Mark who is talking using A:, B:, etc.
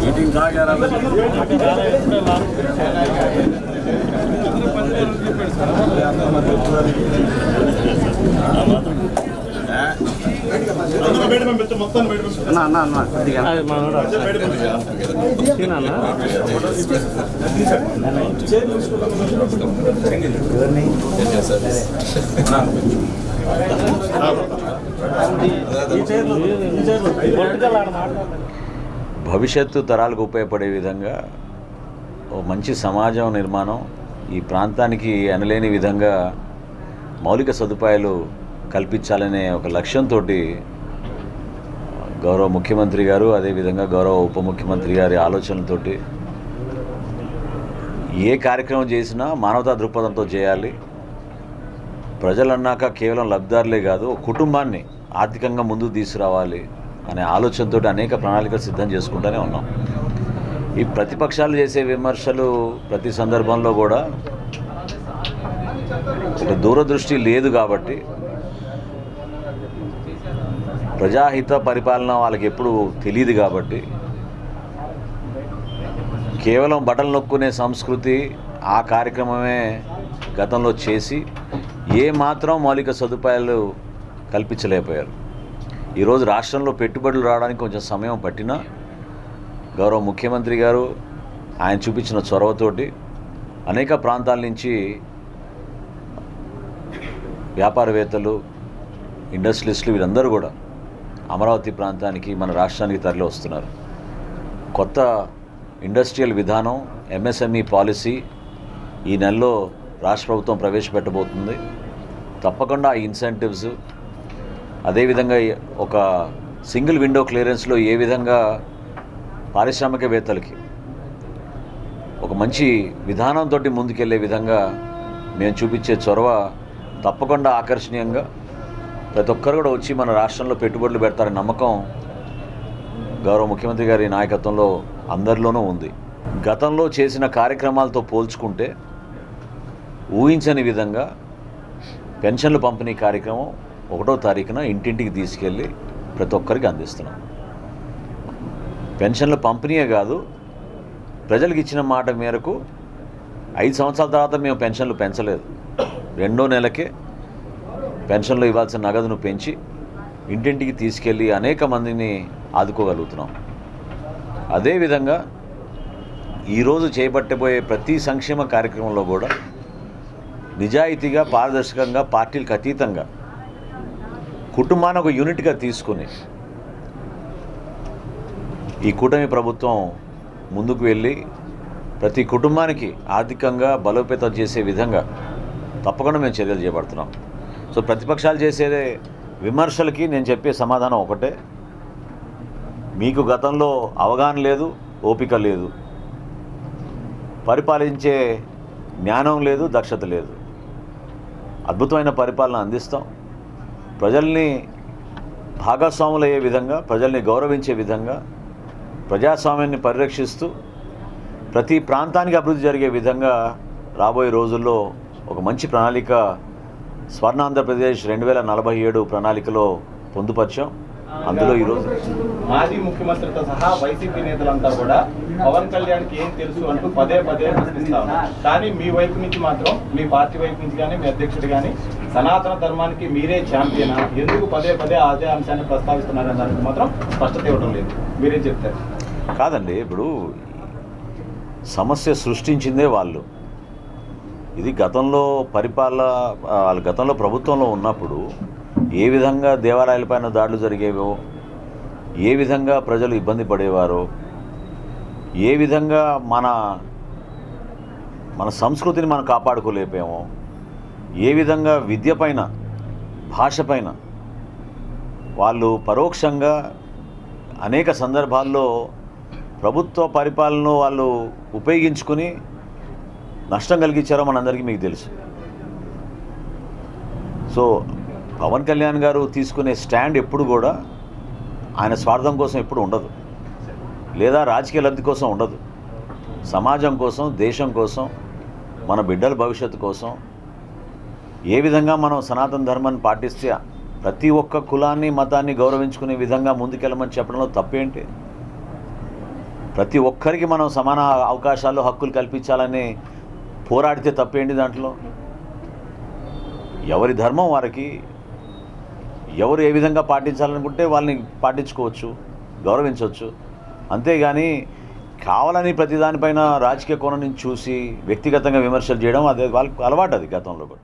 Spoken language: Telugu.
A: మీటింగ్ జనసేన
B: అన్న అన్న
C: భవిష్యత్తు తరాలకు ఉపయోగపడే విధంగా ఓ మంచి సమాజం నిర్మాణం ఈ ప్రాంతానికి అనలేని విధంగా మౌలిక సదుపాయాలు కల్పించాలనే ఒక లక్ష్యంతో గౌరవ ముఖ్యమంత్రి గారు అదేవిధంగా గౌరవ ఉప ముఖ్యమంత్రి గారి ఆలోచనలతోటి ఏ కార్యక్రమం చేసినా మానవతా దృక్పథంతో చేయాలి. ప్రజలన్నాక కేవలం లబ్ధిదారులే కాదు కుటుంబాన్ని ఆర్థికంగా ముందుకు తీసుకురావాలి అనే ఆలోచనతో అనేక ప్రణాళికలు సిద్ధం చేసుకుంటూనే ఉన్నాం. ఈ ప్రతిపక్షాలు చేసే విమర్శలు ప్రతి సందర్భంలో కూడా ఒక దూరదృష్టి లేదు కాబట్టి ప్రజాహిత పరిపాలన వాళ్ళకి ఎప్పుడు తెలియదు కాబట్టి కేవలం బటన్ నొక్కునే సంస్కృతి ఆ కార్యక్రమమే గతంలో చేసి ఏ మాత్రం మౌలిక సదుపాయాలు కల్పించలేకపోయారు. ఈరోజు రాష్ట్రంలో పెట్టుబడులు రావడానికి కొంచెం సమయం పట్టినా గౌరవ ముఖ్యమంత్రి గారు ఆయన చూపించిన చొరవతోటి అనేక ప్రాంతాల నుంచి వ్యాపారవేత్తలు ఇండస్ట్రియలిస్టులు వీరందరూ కూడా అమరావతి ప్రాంతానికి మన రాష్ట్రానికి తరలి వస్తున్నారు. కొత్త ఇండస్ట్రియల్ విధానం ఎంఎస్ఎంఈ పాలసీ ఈ నెలలో రాష్ట్ర ప్రభుత్వం ప్రవేశపెట్టబోతుంది. తప్పకుండా ఆ ఇన్సెంటివ్స్ అదేవిధంగా ఒక సింగిల్ విండో క్లియరెన్స్లో ఏ విధంగా పారిశ్రామికవేత్తలకి ఒక మంచి విధానంతో ముందుకెళ్ళే విధంగా మేము చూపించే చొరవ తప్పకుండా ఆకర్షణీయంగా ప్రతి ఒక్కరు కూడా వచ్చి మన రాష్ట్రంలో పెట్టుబడులు పెడతారనే నమ్మకం గౌరవ ముఖ్యమంత్రి గారి నాయకత్వంలో అందరిలోనూ ఉంది. గతంలో చేసిన కార్యక్రమాలతో పోల్చుకుంటే ఊహించని విధంగా పెన్షన్లు పంపిణీ కార్యక్రమం ఒకటో తారీఖున ఇంటింటికి తీసుకెళ్ళి ప్రతి ఒక్కరికి అందిస్తున్నాం. పెన్షన్లు పంపిణీయే కాదు ప్రజలకు ఇచ్చిన మాట మేరకు ఐదు సంవత్సరాల తర్వాత మేము పెన్షన్లు పెంచలేదు. రెండో నెలకే పెన్షన్లో ఇవ్వాల్సిన నగదును పెంచి ఇంటింటికి తీసుకెళ్ళి అనేక మందిని ఆదుకోగలుగుతున్నాం. అదేవిధంగా ఈరోజు చేపట్టబోయే ప్రతి సంక్షేమ కార్యక్రమంలో కూడా నిజాయితీగా పారదర్శకంగా పార్టీలకు అతీతంగా కుటుంబాన్ని ఒక యూనిట్గా తీసుకుని ఈ కూటమి ప్రభుత్వం ముందుకు వెళ్ళి ప్రతి కుటుంబానికి ఆర్థికంగా బలోపేతం చేసే విధంగా తప్పకుండా మేము చర్యలు చేపడుతున్నాం. సో ప్రతిపక్షాలు చేసే విమర్శలకి నేను చెప్పే సమాధానం ఒకటే. మీకు గతంలో అవగాహన లేదు ఓపిక లేదు. పరిపాలించే జ్ఞానం లేదు దక్షత లేదు. అద్భుతమైన పరిపాలన అందిస్తాం. ప్రజల్ని భాగస్వాములయ్యే విధంగా ప్రజల్ని గౌరవించే విధంగా ప్రజాస్వామ్యాన్ని పరిరక్షిస్తూ ప్రతి ప్రాంతానికి అభివృద్ధి జరిగే విధంగా రాబోయే రోజుల్లో ఒక మంచి ప్రణాళిక స్వర్ణాంధ్రప్రదేశ్ రెండు వేల నలభై ఏడు ప్రణాళికలో పొందుపరిచాం. అందులో ఈరోజు
D: మాజీ ముఖ్యమంత్రితో సహా వైసీపీ నేతలంతా కూడా పవన్ కళ్యాణ్కి ఏం తెలుసు అంటూ పదే పదే ప్రశ్నిస్తా కానీ మీ వైపు నుంచి మాత్రం మీ పార్టీ వైపు నుంచి కానీ మీ అధ్యక్షుడు కానీ సనాతన ధర్మానికి మీరే ఛాంపియనా ఎందుకు పదే పదే అదే అంశాన్ని ప్రస్తావిస్తున్నారనే దానికి మాత్రం స్పష్టత ఇవ్వడం లేదు. మీరేం చెప్తారు?
C: కాదండి ఇప్పుడు సమస్య సృష్టించిందే వాళ్ళు. ఇది గతంలో పరిపాలన వాళ్ళ గతంలో ప్రభుత్వంలో ఉన్నప్పుడు ఏ విధంగా దేవాలయాలపైన దాడులు జరిగేవో ఏ విధంగా ప్రజలు ఇబ్బంది పడేవారో ఏ విధంగా మన మన సంస్కృతిని మనం కాపాడుకోలేకపోయామో ఏ విధంగా విద్య పైన భాష పైన వాళ్ళు పరోక్షంగా అనేక సందర్భాల్లో ప్రభుత్వ పరిపాలన వాళ్ళు ఉపయోగించుకుని నష్టం కలిగించారో మనందరికీ మీకు తెలుసు. సో పవన్ కళ్యాణ్ గారు తీసుకునే స్టాండ్ ఎప్పుడు కూడా ఆయన స్వార్థం కోసం ఎప్పుడు ఉండదు. లేదా రాజకీయ లబ్ధి కోసం ఉండదు. సమాజం కోసం దేశం కోసం మన బిడ్డల భవిష్యత్తు కోసం. ఏ విధంగా మనం సనాతన ధర్మాన్ని పాటిస్తే ప్రతి ఒక్క కులాన్ని మతాన్ని గౌరవించుకునే విధంగా ముందుకెళ్ళమని చెప్పడంలో తప్పేంటి? ప్రతి ఒక్కరికి మనం సమాన అవకాశాలు హక్కులు కల్పించాలనే పోరాడితే తప్పేంటి దాంట్లో? ఎవరి ధర్మం వారికి ఎవరు ఏ విధంగా పాటించాలనుకుంటే వాళ్ళని పాటించుకోవచ్చు గౌరవించవచ్చు. అంతేగాని కావాలని ప్రతిదానిపైన రాజకీయ కోణం నుంచి చూసి వ్యక్తిగతంగా విమర్శలు చేయడం అదే వాళ్ళకి అలవాటు అది గతంలో కూడా.